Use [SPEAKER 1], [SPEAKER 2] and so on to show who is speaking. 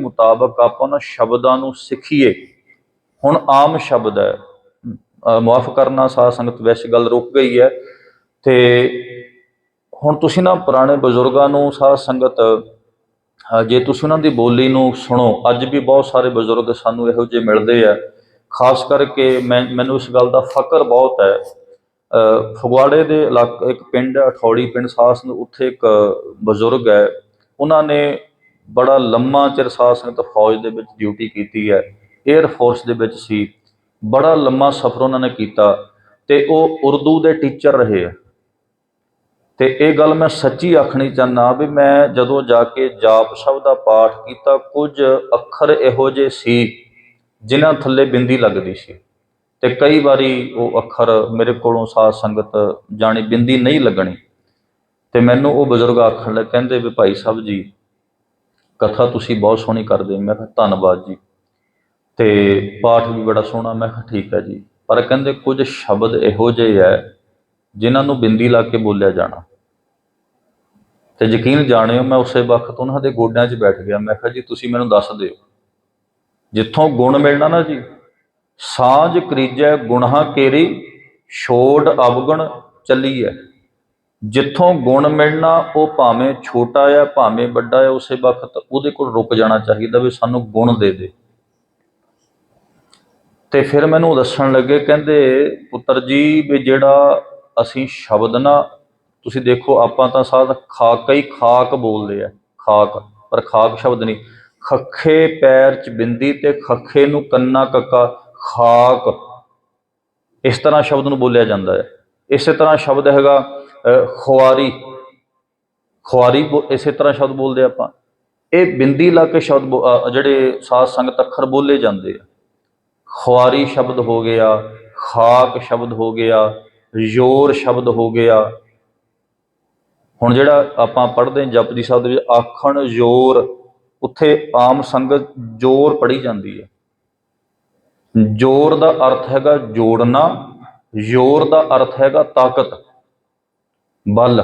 [SPEAKER 1] ਮੁਤਾਬਕ ਆਪਾਂ ਉਹਨਾਂ ਸ਼ਬਦਾਂ ਨੂੰ ਸਿੱਖੀਏ। ਹੁਣ ਆਮ ਸ਼ਬਦ ਹੈ। ਮਾਫ਼ ਕਰਨਾ ਸਾਧ ਸੰਗਤ ਵੈਸੇ ਗੱਲ ਰੁਕ ਗਈ ਹੈ। ਤੇ ਹੁਣ ਤੁਸੀਂ ਨਾ ਪੁਰਾਣੇ ਬਜ਼ੁਰਗਾਂ ਨੂੰ ਸਾਧ ਸੰਗਤ ਜੇ ਤੁਸੀਂ ਉਹਨਾਂ ਦੀ ਬੋਲੀ ਨੂੰ ਸੁਣੋ ਅੱਜ ਵੀ ਬਹੁਤ ਸਾਰੇ ਬਜ਼ੁਰਗ ਸਾਨੂੰ ਇਹੋ ਜਿਹੇ ਮਿਲਦੇ ਆ। ਖਾਸ ਕਰਕੇ ਮੈਂ ਮੈਨੂੰ ਇਸ ਗੱਲ ਦਾ ਫਕਰ ਬਹੁਤ ਹੈ। ਫਗਵਾੜੇ ਦੇ ਇਲਾਕੇ ਇੱਕ ਪਿੰਡ ਹੈ, ਅਠੌੜੀ ਪਿੰਡ ਸਾਸ ਨੂੰ ਉੱਥੇ ਇੱਕ ਬਜ਼ੁਰਗ ਹੈ। ਉਹਨਾਂ ਨੇ ਬੜਾ ਲੰਮਾ ਚਿਰ ਸਾਧ ਸੰਗਤ ਫੌਜ ਦੇ ਵਿੱਚ ਡਿਊਟੀ ਕੀਤੀ ਹੈ 에ਅਰ ਫੋਰਸ ਦੇ ਵਿੱਚ ਸੀ। ਬੜਾ ਲੰਮਾ ਸਫ਼ਰ ਉਹਨਾਂ ਨੇ ਕੀਤਾ ਤੇ ਉਹ ਉਰਦੂ ਦੇ ਟੀਚਰ ਰਹੇ ਆ। ਤੇ ਇਹ ਗੱਲ ਮੈਂ ਸੱਚੀ ਆਖਣੀ ਚਾਹੁੰਦਾ ਵੀ ਮੈਂ ਜਦੋਂ ਜਾ ਕੇ ਜਾਪ ਸ਼ਬਦ ਦਾ ਪਾਠ ਕੀਤਾ, ਕੁਝ ਅੱਖਰ ਇਹੋ ਜਿਹੇ ਸੀ ਜਿਨ੍ਹਾਂ ਥੱਲੇ ਬਿੰਦੀ ਲੱਗਦੀ ਸੀ। ਤੇ ਕਈ ਵਾਰੀ ਉਹ ਅੱਖਰ ਮੇਰੇ ਕੋਲੋਂ ਸਾਧ ਸੰਗਤ ਜਾਣੀ ਬਿੰਦੀ ਨਹੀਂ ਲੱਗਣੀ। ਤੇ ਮੈਨੂੰ ਉਹ ਬਜ਼ੁਰਗ ਆਖਣ ਲੱਗੇ, ਕਹਿੰਦੇ ਵੀ ਭਾਈ ਸਾਹਿਬ ਜੀ ਕਥਾ ਤੁਸੀਂ ਬਹੁਤ ਸੋਹਣੀ ਕਰਦੇ, ਮੈਂ ਕਿਹਾ ਧੰਨਵਾਦ ਜੀ। ਤੇ ਪਾਠ ਵੀ ਬੜਾ ਸੋਹਣਾ, ਮੈਂ ਕਿਹਾ ਠੀਕ ਹੈ ਜੀ। ਪਰ ਕਹਿੰਦੇ ਕੁਝ ਸ਼ਬਦ ਇਹੋ ਜਿਹੇ ਹੈ, ਜਿਨ੍ਹਾਂ ਨੂੰ ਬਿੰਦੀ ਲਾ ਕੇ ਬੋਲਿਆ ਜਾਣਾ। ਤੇ ਯਕੀਨ ਜਾਣਿਓ, ਮੈਂ ਉਸੇ ਵਕਤ ਉਹਨਾਂ ਦੇ ਗੋਡਿਆਂ 'ਚ ਬੈਠ ਗਿਆ। ਮੈਂ ਕਿਹਾ ਜੀ, ਤੁਸੀਂ ਮੈਨੂੰ ਦੱਸ ਦਿਓ। ਜਿੱਥੋਂ ਗੁਣ ਮਿਲਣਾ ਨਾ ਜੀ, ਸਾਂਝ ਕਰੀਜੈ ਗੁਣਾਂ ਕੇਰੀ, ਛੋੜ ਅਵਗੁਣ ਚੱਲੀ ਹੈ ਜਿੱਥੋਂ ਗੁਣ ਮਿਲਣਾ, ਉਹ ਭਾਵੇਂ ਛੋਟਾ ਆ, ਭਾਵੇਂ ਵੱਡਾ ਆ, ਉਸੇ ਵਕਤ ਉਹਦੇ ਕੋਲ ਰੁਕ ਜਾਣਾ ਚਾਹੀਦਾ ਵੀ ਸਾਨੂੰ ਗੁਣ ਦੇ ਦੇ। ਤੇ ਫਿਰ ਮੈਨੂੰ ਦੱਸਣ ਲੱਗੇ, ਕਹਿੰਦੇ, ਪੁੱਤਰ ਜੀ, ਵੀ ਜਿਹੜਾ ਅਸੀਂ ਸ਼ਬਦ ਨਾ, ਤੁਸੀਂ ਦੇਖੋ, ਆਪਾਂ ਤਾਂ ਸਾਧ ਖਾਕ ਹੀ ਖਾਕ ਬੋਲਦੇ ਆ, ਖਾਕ, ਪਰ ਖਾਕ ਸ਼ਬਦ ਨਹੀਂ। ਖੱਖੇ ਪੈਰ ਚ ਬਿੰਦੀ ਤੇ ਖੱਖੇ ਨੂੰ ਕੰਨਾ ਕੱਕਾ, ਖਾਕ। ਇਸ ਤਰ੍ਹਾਂ ਸ਼ਬਦ ਨੂੰ ਬੋਲਿਆ ਜਾਂਦਾ ਹੈ। ਇਸੇ ਤਰ੍ਹਾਂ ਸ਼ਬਦ ਹੈਗਾ ਖੁਆਰੀ। ਖੁਆਰੀ ਬੋ- ਇਸੇ ਤਰ੍ਹਾਂ ਸ਼ਬਦ ਬੋਲਦੇ ਆਪਾਂ। ਇਹ ਬਿੰਦੀ ਲਾ ਕੇ ਸ਼ਬਦ ਬੋ- ਜਿਹੜੇ ਸਾਧ ਸੰਗਤ ਅੱਖਰ ਬੋਲੇ ਜਾਂਦੇ ਆ। ਖੁਆਰੀ ਸ਼ਬਦ ਹੋ ਗਿਆ, ਖਾਕ ਸ਼ਬਦ ਹੋ ਗਿਆ, ਜ਼ੋਰ ਸ਼ਬਦ ਹੋ ਗਿਆ। ਹੁਣ ਜਿਹੜਾ ਆਪਾਂ ਪੜ੍ਹਦੇ ਹਾਂ ਜਪਜੀ ਸਾਹਿਬ ਦੇ ਵਿੱਚ, ਆਖਣ ਜ਼ੋਰ, ਉੱਥੇ ਆਮ ਸੰਗਤ ਜ਼ੋਰ ਪੜੀ ਜਾਂਦੀ ਹੈ। ਜ਼ੋਰ ਦਾ ਅਰਥ ਹੈਗਾ ਜੋੜਨਾ, ਜ਼ੋਰ ਦਾ ਅਰਥ ਹੈਗਾ ਤਾਕਤ। ਬਲ।